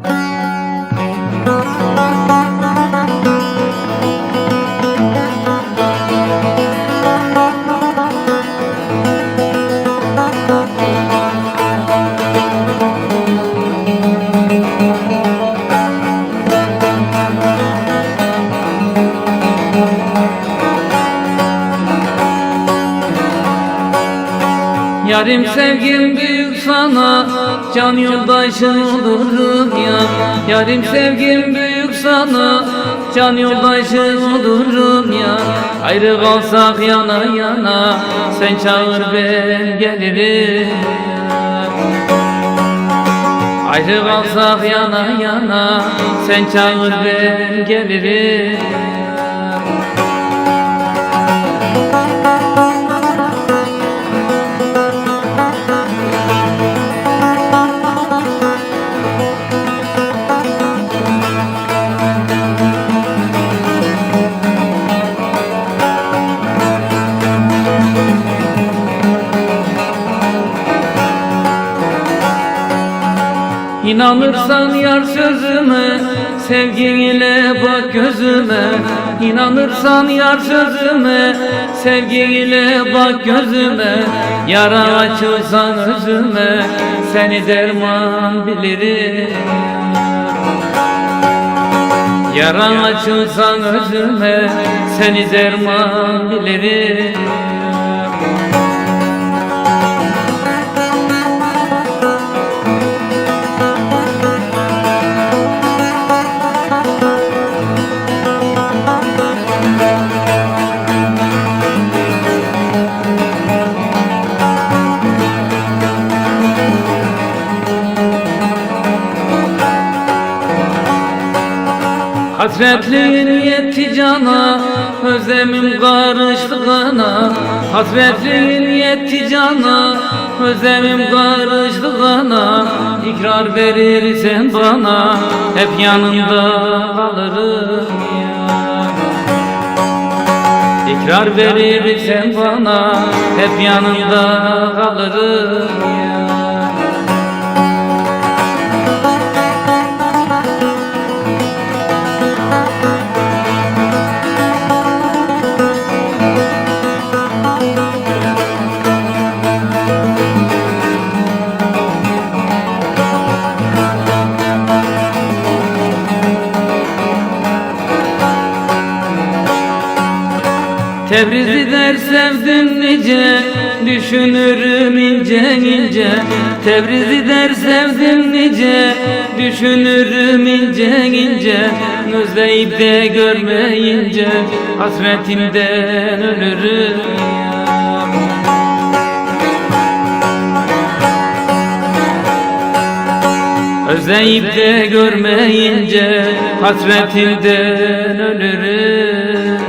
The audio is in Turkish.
Thank you. Yarim sevgim büyük sana Can yoldaşın olurum ya. Yarim sevgim büyük sana Can yoldaşın olurum ya. Ayrı kalsak yana yana Sen çağır ben gelirim. Ayrı kalsak yana yana Sen çağır ben gelirim İnanırsan yar sözüme Sevgin ile bak gözüme. İnanırsan yar sözüme Sevgin ile bak gözüme. Yara açılsan özüme Seni derman bilirim. Yara açılsan özüme Seni derman bilirim Hasretliğin yetti cana Özlemim karıştı kana Hasretliğin yetti cana Özlemim karıştı kana İkrar verirsen bana Hep yanında kalırım ya İkrar verirsen bana Hep yanında kalırım ya Tebrizi der sevdim nice Düşünürüm ince ince. Tebrizi der sevdim nice Düşünürüm ince ince. Özleyip de görmeyince Hasretimden ölürüm. Özleyip de görmeyince Hasretimden ölürüm